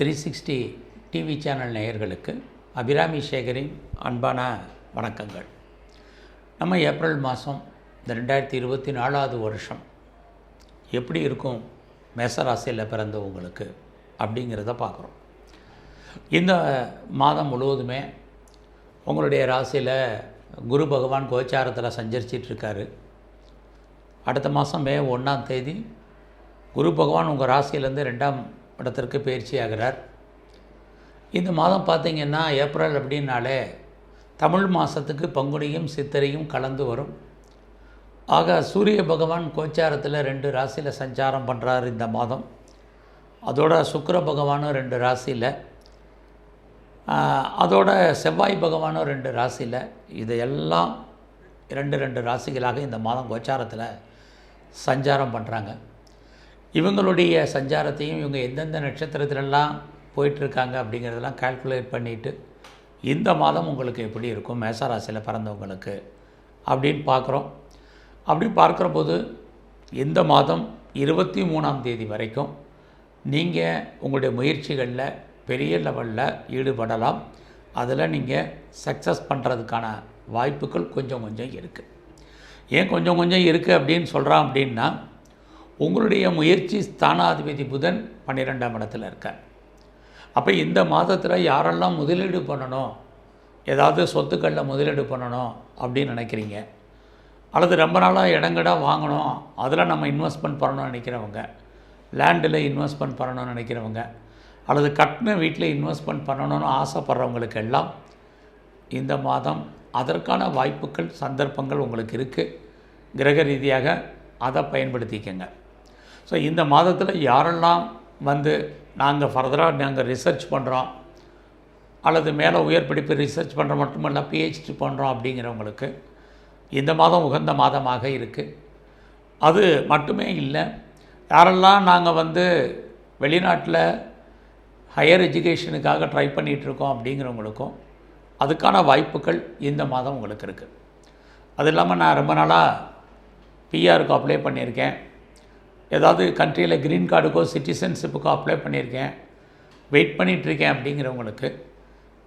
Three sixty TV channel நேயர்களுக்கு அபிராமி சேகரின் அன்பான வணக்கங்கள். நம்ம ஏப்ரல் மாதம் இந்த ரெண்டாயிரத்தி இருபத்தி நாலாவது வருஷம் எப்படி இருக்கும் மேசராசியில் பிறந்தவங்களுக்கு அப்படிங்கிறத பார்க்குறோம். இந்த மாதம் முழுவதுமே உங்களுடைய ராசியில் குரு பகவான் கோச்சாரத்தில் சஞ்சரிச்சிட்ருக்காரு. அடுத்த மாதம் மே ஒன்றாம் தேதி குரு பகவான் உங்கள் ராசியிலேருந்து ரெண்டாம் படத்திற்கு பயிற்சியாகிறார். இந்த மாதம் பார்த்திங்கன்னா ஏப்ரல் அப்படின்னாலே தமிழ் மாதத்துக்கு பங்குனியும் சித்திரையும் கலந்து வரும். ஆக சூரிய பகவான் கோச்சாரத்தில் ரெண்டு ராசியில் சஞ்சாரம் பண்ணுறார் இந்த மாதம். அதோட சுக்கர பகவானும் ரெண்டு ராசியில். அதோட செவ்வாய் பகவானும் ரெண்டு ராசியில். இதையெல்லாம் ரெண்டு ரெண்டு ராசிகளாக இந்த மாதம் கோச்சாரத்தில் சஞ்சாரம் பண்ணுறாங்க இவங்களுடைய சஞ்சாரத்தையும் இவங்க எந்தெந்த நட்சத்திரத்திலெல்லாம் போயிட்டுருக்காங்க அப்படிங்கிறதெல்லாம் கால்குலேட் பண்ணிவிட்டு இந்த மாதம் உங்களுக்கு எப்படி இருக்கும் மேசராசியில் பிறந்தவங்களுக்கு அப்படின்னு பார்க்குறோம். அப்படி பார்க்குற போது இந்த மாதம் இருபத்தி மூணாம் தேதி வரைக்கும் நீங்கள் உங்களுடைய முயற்சிகளில் பெரிய லெவலில் ஈடுபடலாம். அதில் நீங்கள் சக்ஸஸ் பண்ணுறதுக்கான வாய்ப்புகள் கொஞ்சம் கொஞ்சம் இருக்குது ஏன் கொஞ்சம் கொஞ்சம் இருக்குது அப்படின்னு சொல்கிறான் அப்படின்னா உங்களுடைய முயற்சி ஸ்தானாதிபதி புதன் பன்னிரெண்டாம் இடத்துல இருக்கார். அப்போ இந்த மாதத்தில் யாரெல்லாம் முதலீடு பண்ணணும் ஏதாவது சொத்துக்களில் முதலீடு பண்ணணும் அப்படின்னு நினைக்கிறீங்க. அல்லது ரொம்ப நாளாக இடங்கடாக வாங்கணும் அதில் நம்ம இன்வெஸ்ட்மெண்ட் பண்ணணும்னு நினைக்கிறவங்க லேண்டில் இன்வெஸ்ட்மெண்ட் பண்ணணும்னு நினைக்கிறவங்க அல்லது கட்டின வீட்டில் இன்வெஸ்ட்மெண்ட் பண்ணணும்னு ஆசைப்படுறவங்களுக்கு எல்லாம் இந்த மாதம் அதற்கான வாய்ப்புகள் சந்தர்ப்பங்கள் உங்களுக்கு இருக்குது கிரக ரீதியாக அதை பயன்படுத்திக்கங்க. ஸோ இந்த மாதத்தில் யாரெல்லாம் வந்து நாங்கள் ஃபர்தராக நாங்கள் ரிசர்ச் பண்ணுறோம் அல்லது மேலே உயர் படிப்பு ரிசர்ச் பண்ணுற மட்டுமல்ல பிஹெச்டி பண்ணுறோம் அப்படிங்கிறவங்களுக்கு இந்த மாதம் உகந்த மாதமாக இருக்குது அது மட்டுமே இல்லை யாரெல்லாம் நாங்கள் வந்து வெளிநாட்டில் ஹையர் எஜுகேஷனுக்காக ட்ரை பண்ணிகிட்ருக்கோம் அப்படிங்கிறவங்களுக்கும் அதுக்கான வாய்ப்புகள் இந்த மாதம் உங்களுக்கு இருக்குது அது இல்லாமல் நான் ரொம்ப நாளாக பிஆருக்கு அப்ளை பண்ணியிருக்கேன். ஏதாவது கண்ட்ரியில் க்ரீன் கார்டுக்கோ சிட்டிசன்ஷிப்புக்கோ அப்ளை பண்ணியிருக்கேன். வெயிட் பண்ணிகிட்ருக்கேன் அப்படிங்கிறவங்களுக்கு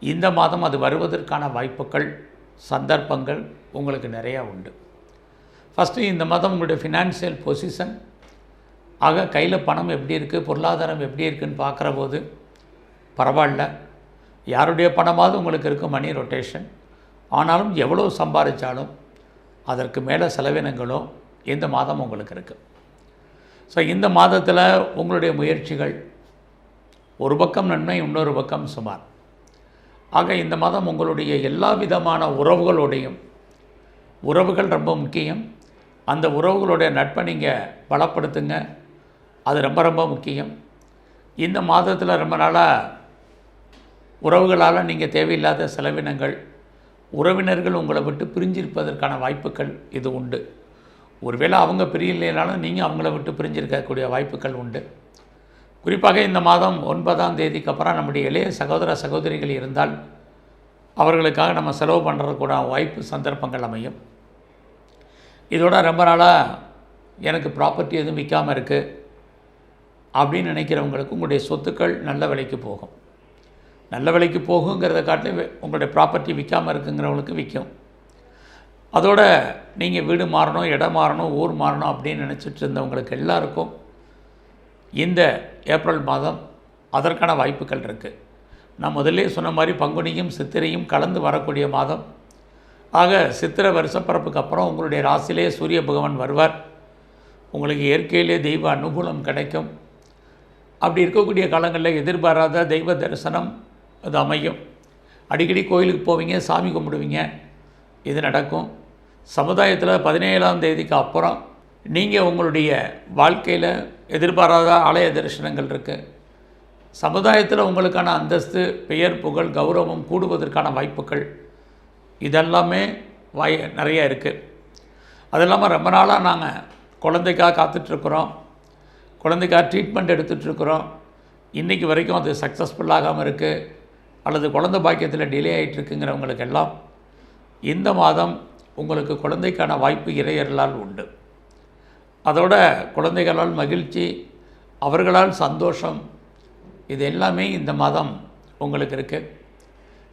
இந்த மாதம் அது வருவதற்கான வாய்ப்புகள் சந்தர்ப்பங்கள் உங்களுக்கு நிறையா உண்டு. ஃபஸ்ட்டு இந்த மாதம் உங்களுடைய ஃபினான்ஷியல் பொசிஷன் ஆக கையில் பணம் எப்படி இருக்குது பொருளாதாரம் எப்படி இருக்குதுன்னு பார்க்குற போது பரவாயில்ல. யாருடைய பணமாவது உங்களுக்கு இருக்கும் மணி ரொட்டேஷன் ஆனாலும் எவ்வளோ சம்பாதிச்சாலும் அதற்கு மேலே செலவினங்களோ இந்த மாதம் உங்களுக்கு இருக்குது ஸோ இந்த மாதத்தில் உங்களுடைய முயற்சிகள் ஒரு பக்கம் நன்மை இன்னொரு பக்கம் சுமார். ஆக இந்த மாதம் உங்களுடைய எல்லா விதமான உறவுகளோடையும் உறவுகள் ரொம்ப முக்கியம். அந்த உறவுகளுடைய நட்பை நீங்கள் பலப்படுத்துங்க. அது ரொம்ப ரொம்ப முக்கியம். இந்த மாதத்தில் ரொம்ப நாளாக உறவுகளால் நீங்கள் தேவையில்லாத செலவினங்கள் உறவினர்கள் உங்களை விட்டு பிரிஞ்சிருப்பதற்கான வாய்ப்புகள் இது உண்டு. ஒருவேளை அவங்க பிரியலைனாலும் நீங்கள் அவங்கள விட்டு பிரிஞ்சிருக்கக்கூடிய வாய்ப்புகள் உண்டு. குறிப்பாக இந்த மாதம் ஒன்பதாம் தேதிக்கு அப்புறம் நம்முடைய இளைய சகோதர சகோதரிகள் இருந்தால் அவர்களுக்காக நம்ம செலவு பண்ணுறதுக்கூட வாய்ப்பு சந்தர்ப்பங்கள் அமையும். இதோட ரொம்ப நாளாக எனக்கு ப்ராப்பர்ட்டி எதுவும் விற்காமல் இருக்குது அப்படின்னு நினைக்கிறவங்களுக்கு உங்களுடைய சொத்துக்கள் நல்ல விலைக்கு போகும். நல்ல விலைக்கு போகுங்கிறத காட்டிலும் உங்களுடைய ப்ராப்பர்ட்டி விற்காமல் இருக்குங்கிறவங்களுக்கு விற்கும் அதோட நீங்கள் வீடு மாறணும் இடம் மாறணும் ஊர் மாறணும் அப்படின்னு நினச்சிட்டு இருந்தவங்களுக்கு எல்லாருக்கும் இந்த ஏப்ரல் மாதம் அதற்கான வாய்ப்புகள் இருக்குது நான் முதல்ல சொன்ன மாதிரி பங்குனியும் சித்திரையும் கலந்து வரக்கூடிய மாதம். ஆக சித்திரை வருஷப்பிறப்புக்கு அப்புறம் உங்களுடைய ராசியிலே சூரிய பகவான் வருவார். உங்களுக்கு இயற்கையிலே தெய்வ அனுகூலம் கிடைக்கும். அப்படி இருக்கக்கூடிய காலங்களில் எதிர்பாராத தெய்வ தரிசனம் அது அமையும். அடிக்கடி கோயிலுக்கு போவீங்க சாமி கும்பிடுவீங்க இது நடக்கும். சமுதாயத்தில் பதினேழாம் தேதிக்கு அப்புறம் நீங்கள் உங்களுடைய வாழ்க்கையில் எதிர்பாராத ஆலய தரிசனங்கள் இருக்குது சமுதாயத்தில் உங்களுக்கான அந்தஸ்து பெயர் புகழ் கௌரவம் கூடுவதற்கான வாய்ப்புகள் இதெல்லாமே வாய் நிறைய இருக்குது அது இல்லாமல் ரொம்ப நாளாக நாங்கள் குழந்தைக்காக காத்துட்ருக்குறோம். குழந்தைக்காக ட்ரீட்மெண்ட் எடுத்துகிட்ருக்குறோம் இன்றைக்கி வரைக்கும் அது சக்ஸஸ்ஃபுல் ஆகாமல் இருக்குது அல்லது குழந்தை பாக்கியத்தில் டிலே ஆகிட்டுருக்குங்கிறவங்களுக்கெல்லாம் இந்த மாதம் உங்களுக்கு குழந்தைக்கான வாய்ப்பு இறையர்களால் உண்டு. அதோட குழந்தைகளால் மகிழ்ச்சி அவர்களால் சந்தோஷம் இது எல்லாமே இந்த மாதம் உங்களுக்கு இருக்குது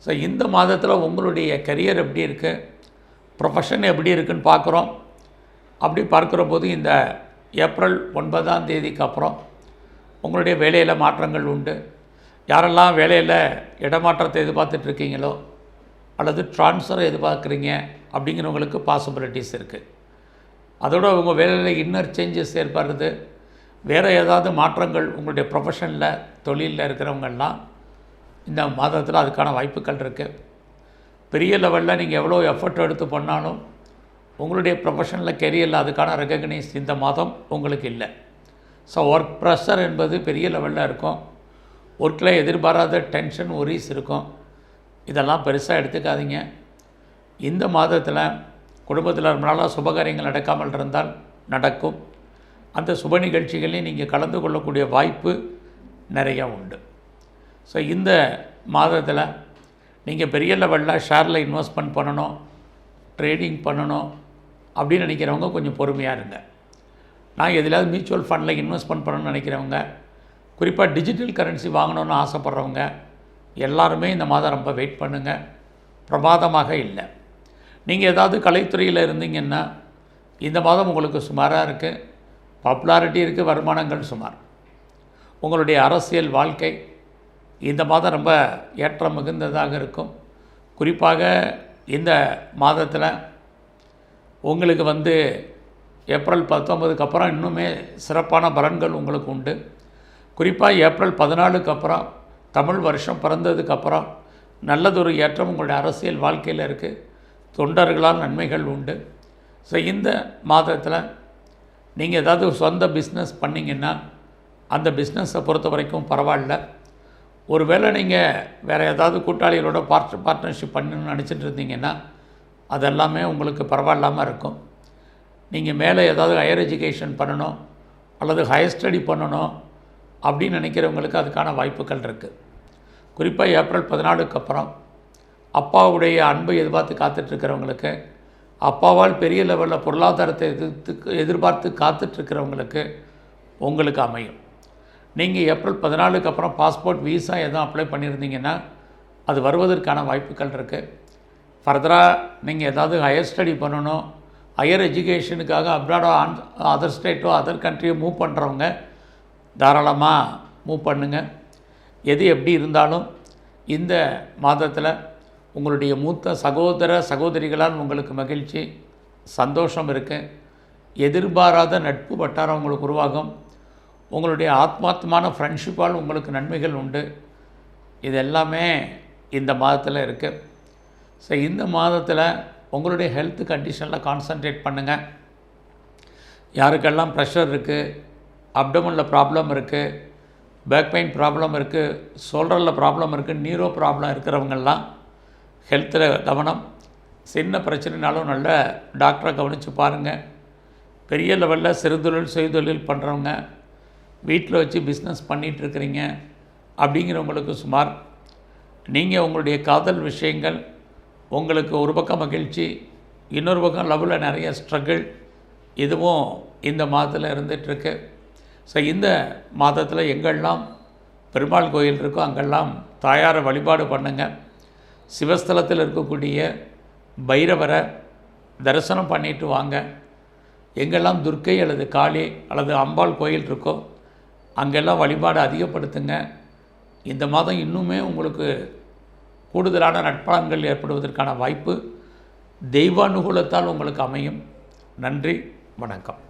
ஸோ இந்த மாதத்தில் உங்களுடைய கரியர் எப்படி இருக்குது ப்ரொஃபஷன் எப்படி இருக்குன்னு பார்க்குறோம். அப்படி பார்க்குற போது இந்த ஏப்ரல் ஒன்பதாம் தேதிக்கு அப்புறம் உங்களுடைய வேலையில் மாற்றங்கள் உண்டு. யாரெல்லாம் வேலையில் இடமாற்றத்தை எதிர்பார்த்துட்ருக்கீங்களோ அல்லது ட்ரான்ஸ்ஃபரை எதிர்பார்க்குறீங்க அப்படிங்கிறவங்களுக்கு பாசிபிலிட்டிஸ் இருக்குது அதோடு உங்கள் வேலையில் இன்னர் சேஞ்சஸ் ஏற்படுறது வேறு ஏதாவது மாற்றங்கள் உங்களுடைய ப்ரொஃபஷனில் தொழிலில் இருக்கிறவங்கெல்லாம் இந்த மாதத்தில் அதுக்கான வாய்ப்புகள் இருக்குது பெரிய லெவலில் நீங்கள் எவ்வளோ எஃபர்ட் எடுத்து பண்ணாலும் உங்களுடைய ப்ரொஃபஷனில் கெரியரில் அதுக்கான ரெக்கக்னைஸ் இந்த மாதம் உங்களுக்கு இல்லை. ஸோ ஒர்க் ப்ரெஷர் என்பது பெரிய லெவலில் இருக்கும். ஒர்க்கில் எதிர்பாராத டென்ஷன் ஒரீஸ் இருக்கும். இதெல்லாம் பெருசாக எடுத்துக்காதீங்க. இந்த மாதத்தில் குடும்பத்தில் ரொம்ப நாளாக சுபகாரியங்கள் நடக்காமல் இருந்தால் நடக்கும். அந்த சுப நிகழ்ச்சிகளையும் நீங்கள் கலந்து கொள்ளக்கூடிய வாய்ப்பு நிறையா உண்டு. ஸோ இந்த மாதத்தில் நீங்கள் பெரிய லெவலில் ஷேரில் இன்வெஸ்ட்மெண்ட் பண்ணணும் ட்ரேடிங் பண்ணணும் அப்படின்னு நினைக்கிறவங்க கொஞ்சம் பொறுமையாக இருங்க. நான் எதிலாவது மியூச்சுவல் ஃபண்டில் இன்வெஸ்ட்மெண்ட் பண்ணணும்னு நினைக்கிறவங்க குறிப்பாக டிஜிட்டல் கரன்சி வாங்கணும்னு ஆசைப்பட்றவங்க எல்லாருமே இந்த மாதம் ரொம்ப வெயிட் பண்ணுங்கள் பிரமாதமாக இல்லை. நீங்கள் ஏதாவது கலைத்துறையில் இருந்தீங்கன்னா இந்த மாதம் உங்களுக்கு சுமாராக இருக்குது பாப்புலாரிட்டி இருக்குது வருமானங்கள் சுமார். உங்களுடைய அரசியல் வாழ்க்கை இந்த மாதம் ரொம்ப ஏற்றம் மிகுந்ததாக இருக்கும். குறிப்பாக இந்த மாதத்தில் உங்களுக்கு வந்து ஏப்ரல் பத்தொம்பதுக்கு அப்புறம் இன்னுமே சிறப்பான பலன்கள் உங்களுக்கு உண்டு. குறிப்பாக ஏப்ரல் பதினாலுக்கு அப்புறம் தமிழ் வருஷம் பிறந்ததுக்கப்புறம் நல்லதொரு ஏற்றம் உங்களுடைய அரசியல் வாழ்க்கையில் இருக்குது தொண்டர்களால் நன்மைகள் உண்டு. ஸோ இந்த மாதத்தில் நீங்கள் ஏதாவது சொந்த பிஸ்னஸ் பண்ணிங்கன்னா அந்த பிஸ்னஸை பொறுத்த வரைக்கும் பரவாயில்ல. ஒருவேளை நீங்கள் வேறு ஏதாவது கூட்டாளிகளோட பார்ட் பார்ட்னர்ஷிப் பண்ணணும்னு நினச்சிட்டு இருந்தீங்கன்னா அதெல்லாமே உங்களுக்கு பரவாயில்லாமல் இருக்கும். நீங்கள் மேலே ஏதாவது ஹையர் எஜுகேஷன் பண்ணணும் அல்லது ஹையர் ஸ்டடி பண்ணணும் அப்படின்னு நினைக்கிறவங்களுக்கு அதுக்கான வாய்ப்புகள் இருக்குது குறிப்பாக ஏப்ரல் பதினாலுக்கு அப்புறம் அப்பாவுடைய அன்பை எதிர்பார்த்து காத்துட்ருக்கிறவங்களுக்கு அப்பாவால் பெரிய லெவலில் பொருளாதாரத்தை எதிர்த்து எதிர்பார்த்து காத்துட்ருக்கிறவங்களுக்கு உங்களுக்கு அமையும். நீங்கள் ஏப்ரல் பதினாலுக்கு அப்புறம் பாஸ்போர்ட் விசா எதுவும் அப்ளை பண்ணியிருந்தீங்கன்னா அது வருவதற்கான வாய்ப்புகள் இருக்குது ஃபர்தராக நீங்கள் ஏதாவது ஹையர் ஸ்டடி பண்ணணும் ஹையர் எஜுகேஷனுக்காக அப்ராடோ ஆன் அதர் ஸ்டேட்டோ அதர் கண்ட்ரியோ மூவ் பண்ணுறவங்க தாராளமாக மூவ் பண்ணுங்கள் எது எப்படி இருந்தாலும் இந்த மாதத்தில் உங்களுடைய மூத்த சகோதர சகோதரிகளால் உங்களுக்கு மகிழ்ச்சி சந்தோஷம் இருக்குது எதிர்பாராத நட்பு வட்டாரம் உங்களுக்கு உருவாகும். உங்களுடைய ஆத்மாத்தமான ஃப்ரெண்ட்ஷிப்பால் உங்களுக்கு நன்மைகள் உண்டு. இது எல்லாமே இந்த மாதத்தில் இருக்குது ஸோ இந்த மாதத்தில் உங்களுடைய ஹெல்த் கண்டிஷனில் கான்சன்ட்ரேட் பண்ணுங்கள் யாருக்கெல்லாம் ப்ரெஷர் இருக்குது அப்டமனில் ப்ராப்ளம் இருக்குது பேக் பெயின் ப்ராப்ளம் இருக்குது ஷோல்டரில் ப்ராப்ளம் இருக்குது நீரோ ப்ராப்ளம் இருக்கிறவங்கெல்லாம் ஹெல்த்தில் கவனம் சின்ன பிரச்சனைனாலும் நல்ல டாக்டரை கவனித்து பாருங்கள் பெரிய லெவலில் சிறுதொழில் செய்தொழில் பண்ணுறவங்க வீட்டில் வச்சு பிஸ்னஸ் பண்ணிகிட்ருக்கிறீங்க அப்படிங்கிறவங்களுக்கு சுமார் நீங்கள் உங்களுடைய காதல் விஷயங்கள் உங்களுக்கு ஒரு பக்கம் மகிழ்ச்சி இன்னொரு பக்கம் லவ்வில் நிறைய ஸ்ட்ரகிள் இதுவும் இந்த மாதத்தில் இருந்துகிட்ருக்கு. ஸோ இந்த மாதத்தில் எங்கெல்லாம் பெருமாள் கோயில் இருக்கோ அங்கெல்லாம் தாயாரை வழிபாடு பண்ணுங்கள் சிவஸ்தலத்தில் இருக்கக்கூடிய பைரவரை தரிசனம் பண்ணிட்டு வாங்க. எங்கெல்லாம் துர்க்கை அல்லது காளி அல்லது அம்பாள் கோயில் இருக்கோ அங்கெல்லாம் வழிபாடு அதிகப்படுத்துங்க. இந்த மாதம் இன்னுமே உங்களுக்கு கூடுதலான நட்பலன்கள் ஏற்படுவதற்கான வாய்ப்பு தெய்வானுகூலத்தால் உங்களுக்கு அமையும். நன்றி வணக்கம்.